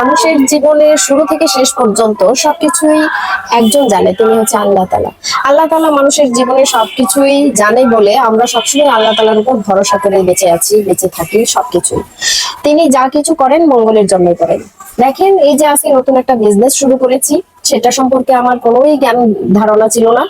মানুষের জীবনে শুরু থেকে শেষ পর্যন্ত সবকিছুই একজন জানে, তিনি হচ্ছে আল্লাহ তালা আল্লাহ তালা মানুষের জীবনে সবকিছুই জানে বলে আমরা সবসময় আল্লাহ তালার উপর ভরসা করে বেঁচে আছি, বেঁচে থাকি সবকিছুই। তিনি যা কিছু করেন মঙ্গলের জন্যই করেন। দেখেন, এই যে আজকে নতুন একটা বিজনেস শুরু করেছি সেটা সম্পর্কে আমার কোনোই জ্ঞান ধারণা ছিল না।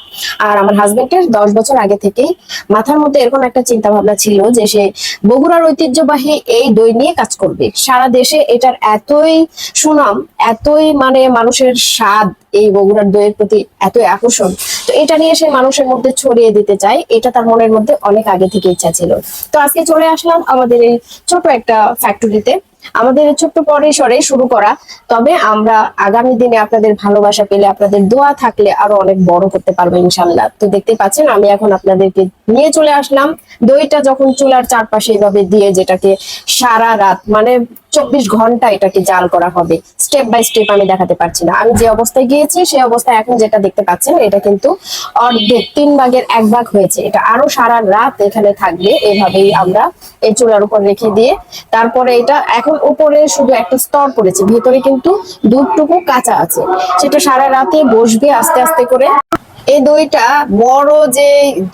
আর আমার হাজবেন্ডের দশ বছর আগে থেকেই মাথার মধ্যে এরকম একটা চিন্তা ভাবনা ছিল যে সে বগুড়ার ঐতিহ্যবাহী এই দই নিয়ে কাজ করবে। সারা দেশে এটার এতই সুনাম, এতই মানে মানুষের স্বাদ এই বগুড়ার দইয়ের প্রতি, এতই আকর্ষণ। তো এটা নিয়ে সে মানুষের মধ্যে ছড়িয়ে দিতে চায়, এটা তার মনের মধ্যে অনেক আগে থেকে ইচ্ছা ছিল। তো আজকে চলে আসলাম আমাদের এই ছোট একটা ফ্যাক্টরিতে আমাদের ছোট্ট পরিসরে শুরু করা। তবে আমরা আগামী দিনে আপনাদের ভালোবাসা পেলে আপনাদের দোয়া থাকলে আরও অনেক বড় করতে পারব ইনশাল্লাহ তো দেখতে পাচ্ছেন, আমি এখন আপনাদেরকে নিয়ে চলে আসলাম। দইটা যখন চুলার চারপাশে এভাবে দিয়ে যেটাকে সারা রাত মানে চব্বিশ ঘণ্টা এটাকে জাল করা হবে। স্টেপ বাই স্টেপ আমি দেখাতে পারছি না। আমি যে অবস্থায় গিয়েছি, সেই অবস্থায় এখন যেটা দেখতে পাচ্ছেন, এটা কিন্তু অর্ধেক, তিন ভাগের এক ভাগ হয়েছে। এটা আরও সারা রাত এখানে থাকবে, এভাবেই আমরা এই চুলার উপর রেখে দিয়ে তারপরে এটা এখন উপরে শুধু একটা স্তর পড়েছে, ভেতরে কিন্তু দুধটুকু কাঁচা আছে। সেটা সারা রাতে বসবে আস্তে আস্তে করে। এই দইটা বড় যে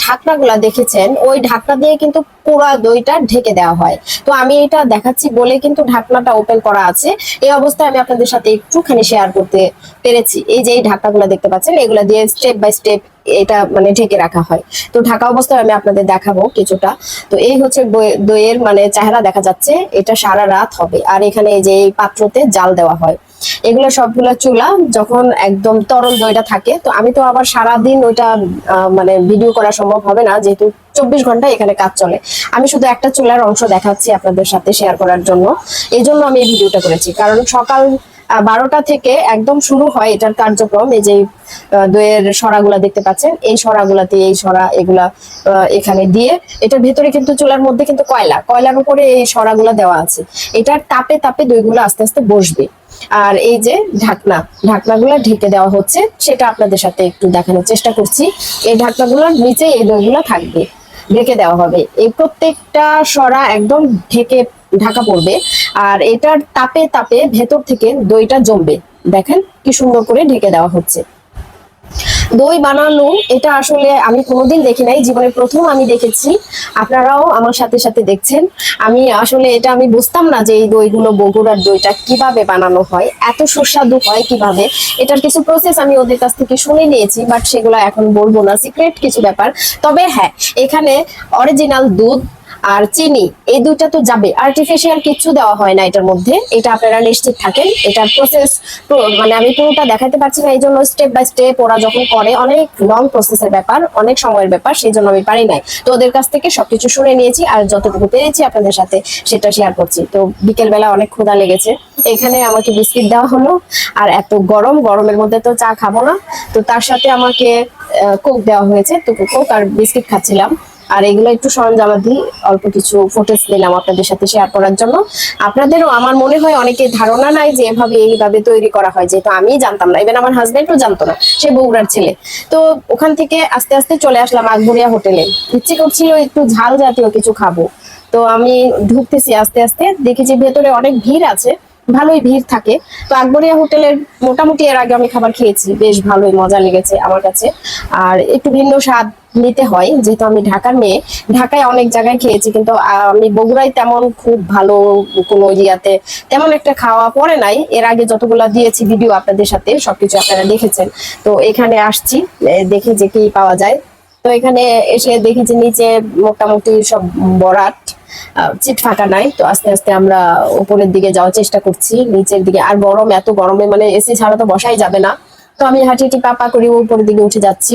ঢাকনাগুলা দেখেছেন, ওই ঢাকনা দিয়ে কিন্তু পুরা দইটা ঢেকে দেওয়া হয়। তো আমি এটা দেখাচ্ছি বলে কিন্তু ঢাকনাটা ওপেন করা আছে। এই অবস্থায় আমি আপনাদের সাথে একটুখানি শেয়ার করতে পেরেছি। এই যে এই ঢাকনাগুলো দেখতে পাচ্ছেন, এগুলা দিয়ে স্টেপ বাই স্টেপ এটা মানে ঢেকে রাখা হয়। তো ঢাকা অবস্থায় আমি আপনাদের দেখাবো কিছুটা। তো এই হচ্ছে দইয়ের মানে চেহারা দেখা যাচ্ছে, এটা সারা রাত হবে। আর এখানে এই যে এই পাত্রতে জাল দেওয়া হয়। এগুলো সবগুলো চুলা যখন একদম তরল দইটা থাকে। তো আমি তো আবার সারা দিন ওইটা মানে ভিডিও করা সম্ভব হবে না, যেহেতু চব্বিশ ঘণ্টা এখানে কাজ চলে। আমি শুধু একটা চুলার অংশ দেখাচ্ছি আপনাদের সাথে শেয়ার করার জন্য। এই জন্য আমি এই ভিডিওটা করেছি। কারণ সকাল বারোটা থেকে একদম শুরু হয় এটার কার্যক্রম। এই যে দইয়ের সরাগুলা দেখতে পাচ্ছেন, এই সরাগুলাতে এই সরা এগুলা এখানে দিয়ে এটার ভেতরে কিন্তু চুলার মধ্যে কিন্তু কয়লা, কয়লার উপরে এই সরাগুলা দেওয়া আছে। এটার তাপে তাপে দইগুলো আস্তে আস্তে বসবে। আর এই যে ঢাকনা, ঢাকনাগুলো ঢেকে দেওয়া হচ্ছে, সেটা আপনাদের সাথে একটু দেখানোর চেষ্টা করছি। এই ঢাকনাগুলোর নিচে এই দইগুলো থাকবে, ঢেকে দেওয়া হবে। এই প্রত্যেকটা সরা একদম ঢেকে, ঢাকা পড়বে, আর এটার তাপে তাপে ভেতর থেকে দইটা জমবে। দেখেন কি সুন্দর করে ঢেকে দেওয়া হচ্ছে। দই বানানো, এটা আসলে আমি কোনোদিন দেখি নাই জীবনে প্রথম আমি দেখেছি। আপনারাও আমার সাথে সাথে দেখছেন। আমি আসলে এটা আমি বুঝতাম না যে এই দইগুলো বগুড়ার দইটা কীভাবে বানানো হয়, এত সুস্বাদু হয় কীভাবে। এটার কিছু প্রসেস আমি ওদের কাছ থেকে শুনে নিয়েছি বাট সেগুলো এখন বলব না। সিক্রেট কিছু ব্যাপার। তবে হ্যাঁ এখানে অরিজিনাল দুধ আর চিনি, এই দুইটা তো যাবে। আর্টিফিশিয়াল কিছু দেওয়া হয় না এটার মধ্যে। এটা আপনারা নিশ্চিত থাকেন। এটার প্রসেস মানে আমি পুরোটা দেখাতে পারছি না এই জন্য স্টেপ বাই স্টেপ ওরা যখন করে, অনেক লং প্রসেসের ব্যাপার, অনেক সময়ের ব্যাপার সেই জন্য আমি পারি নাই। তো ওদের কাছ থেকে সবকিছু শুনে নিয়েছি আর যতটুকু পেরেছি আপনাদের সাথে সেটা শেয়ার করছি। তো বিকেল বেলা অনেক ক্ষুধা লেগেছে। এখানে আমাকে বিস্কিট দেওয়া হলো আর এত গরম, গরমের মধ্যে তো চা খাব না। তো তার সাথে আমাকে কোক দেওয়া হয়েছে, তো কোক আর বিস্কিট খাচ্ছিলাম। আর এগুলো একটু সরঞ্জামাদি, অল্প কিছু ফুটেজ দিলাম আপনাদের সাথে শেয়ার করার জন্য। আপনাদেরও আমার মনে হয় অনেকে ধারণা নাই যে এভাবে এইভাবে তৈরি করা হয়, যেহেতু আমি জানতাম না ইভেন আমার হাজবেন্ডও জানতো না, সে বগুড়ার ছেলে। তো ওখান থেকে আস্তে আস্তে চলে আসলাম আকবরিয়া হোটেলে। ইচ্ছে করছিল একটু ঝাল জাতীয় কিছু খাব। তো আমি ঢুকতেছি আস্তে আস্তে, দেখেছি ভেতরে অনেক ভিড় আছে, ভালোই ভিড় থাকে। তো আকবরিয়া হোটেলের মোটামুটি এর আগে আমি খাবার খেয়েছি, বেশ ভালোই মজা লেগেছে আমার কাছে। আর একটু ভিন্ন স্বাদ নিতে হয়। যেহেতু আমি ঢাকার মেয়ে, ঢাকায় অনেক জায়গায় খেয়েছি, কিন্তু আমি বগুড়ায় তেমন খুব ভালো কোনো ইয়াতে তেমন একটা খাওয়া পড়ে নাই। এর আগে যতগুলা দিয়েছি ভিডিও আপনাদের সাথে, সবকিছু আপনারা দেখেছেন। তো এখানে আসছি দেখি যে কি পাওয়া যায়। তো এখানে এসে দেখি যে নিচে মোটামুটি সব বরাট চিট ফাঁকা নাই। তো আস্তে আস্তে আমরা উপরের দিকে যাওয়ার চেষ্টা করছি, নিচের দিকে। আর গরম, এত গরমে মানে এসি ছাড়া তো বসাই যাবে না। তো আমি হাঁটি হাঁটি পাপা করে উপরের দিকে উঠে যাচ্ছি।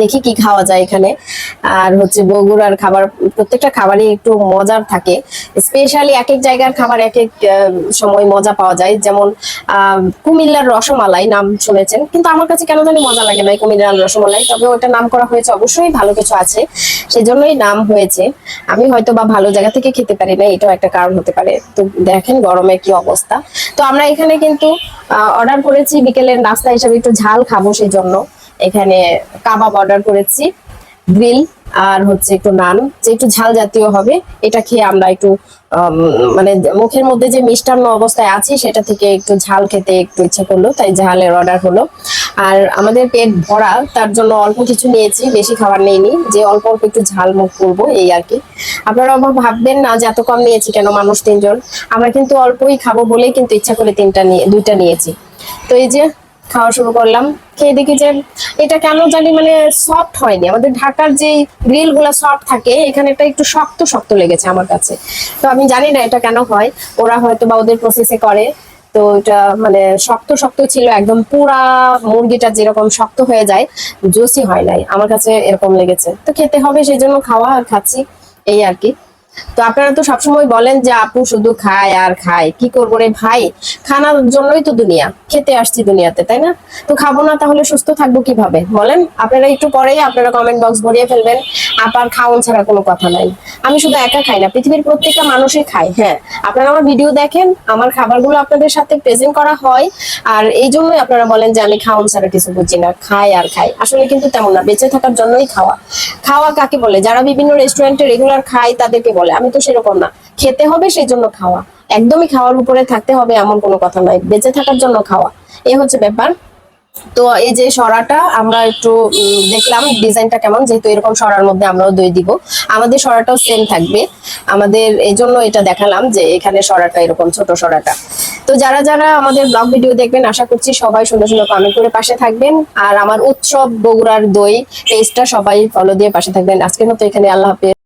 দেখি কি খাওয়া যায় এখানে। আর হচ্ছে বগুড়ার খাবার, প্রত্যেকটা খাবারই একটু মজার থাকে। স্পেশালি এক এক জায়গার খাবার এক এক সময় মজা পাওয়া যায়। যেমন কুমিল্লার রসমালাই নাম শুনেছেন। কিন্তু আমার কাছে কেন জানি মজা লাগে না কুমিল্লার রসমালাই। তবে ওটা নাম করা হয়েছে। অবশ্যই ভালো কিছু আছে। সেজন্যই নাম হয়েছে। আমি হয়তো বা ভালো জায়গা থেকে খেতে পারি না, এটাও একটা কারণ হতে পারে। তো দেখেন গরমে কি অবস্থা। তো আমরা এখানে কিন্তু অর্ডার করেছি বিকেলের নাস্তা হিসাবে একটু ঝাল খাব সেই জন্য এখানে কাবাব অর্ডার করেছি, গ্রিল আর হচ্ছে একটু নান, যে একটু ঝাল জাতীয় হবে, এটা খেয়ে আমরা একটু মানে মুখের মধ্যে যে মিষ্টান্ন অবস্থায় আছি, সেটা থেকে একটু ঝাল খেতে একটু ইচ্ছা করল, তাই ঝালের অর্ডার হলো। আর আমাদের পেট ভরা, তার জন্য অল্প কিছু নিয়েছি, বেশি খাবার নেইনি, যে অল্প অল্প একটু ঝাল মুখ করব, এই আর কি। আপনারা ভাববেন না যে এত কম নিয়েছি কেন মানুষ তিনজন? আমরা কিন্তু অল্পই খাব বলেই কিন্তু ইচ্ছা করে তিনটা নিয়ে, দুইটা নিয়েছি। তো এই যে খাওয়া শুরু করলাম। খেয়ে দেখি যে এটা কেন জানি মানে সফট হয়নি। আমাদের ঢাকার যে গ্রিলগুলো সফট থাকে, এখানে এটা একটু শক্ত শক্ত লেগেছে আমার কাছে। তো আমি জানি না এটা কেন হয়। ওরা হয়তো বা ওদের প্রসেসে করে। তো এটা মানে শক্ত শক্ত ছিল, একদম পুরা মুরগিটা যেরকম শক্ত হয়ে যায় জুসি হয় নাই। আমার কাছে এরকম লেগেছে। তো খেতে হবে সেই জন্য খাওয়া আর খাচ্ছি। এই আর কি। তো আপনারা তো সবসময় বলেন যে, আপু শুধু খায় আর খায়, কি করব রে ভাই? খানার জন্যই তো দুনিয়া, খেতে আসছি দুনিয়াতে, তাই না? তো খাব না তাহলে সুস্থ থাকব কীভাবে? বলেন, আপনারা একটু পরেই আপনারা কমেন্ট বক্স ভরিয়ে ফেলবেন আপার খাওন ছাড়া কোনো কথা নাই। আমি শুধু একা খাই না, পৃথিবীর প্রত্যেকটা মানুষই খায় হ্যাঁ। আপনারা আমার ভিডিও দেখেন, আমার খাবারগুলো আপনাদের সাথে প্রেজেন্ট করা হয়, আর এই জন্যই আপনারা বলেন যে, আমি খাওন ছাড়া কিছু বুঝি না খাই আর খাই আসলে কিন্তু তেমন না, বেঁচে থাকার জন্যই খাওয়া। খাওয়া কাকে বলে? যারা বিভিন্ন রেস্টুরেন্টে রেগুলার খায়, তাদেরকে বলে। আমি তো সেরকম না। খেতে হবে সেই জন্য খাওয়া। একদমই খাওয়ার উপরে থাকতে হবে এমন কোনো কথা নয়। বেঁচে থাকার জন্য খাওয়া। এই হচ্ছে ব্যাপার। তো এই যে সরাটা, আমরা একটু দেখলাম ডিজাইনটা কেমন, যেহেতু এরকম সরার মধ্যে আমরাও দই দিব। আমাদের সরাটাও সেম থাকবে। আমাদের এই জন্য এটা দেখালাম যে এখানে সরাটা এরকম, ছোট সরাটা। তো যারা যারা আমাদের ব্লগ ভিডিও দেখবেন, আশা করছি সবাই সুন্দর সুন্দর কমেন্ট করে পাশে থাকবেন। আর আমার উৎসব বগুড়ার দই পেজটা সবাই ফলো দিয়ে পাশে থাকবেন। আজকের মতো এখানে আল্লাহ হাফেজ।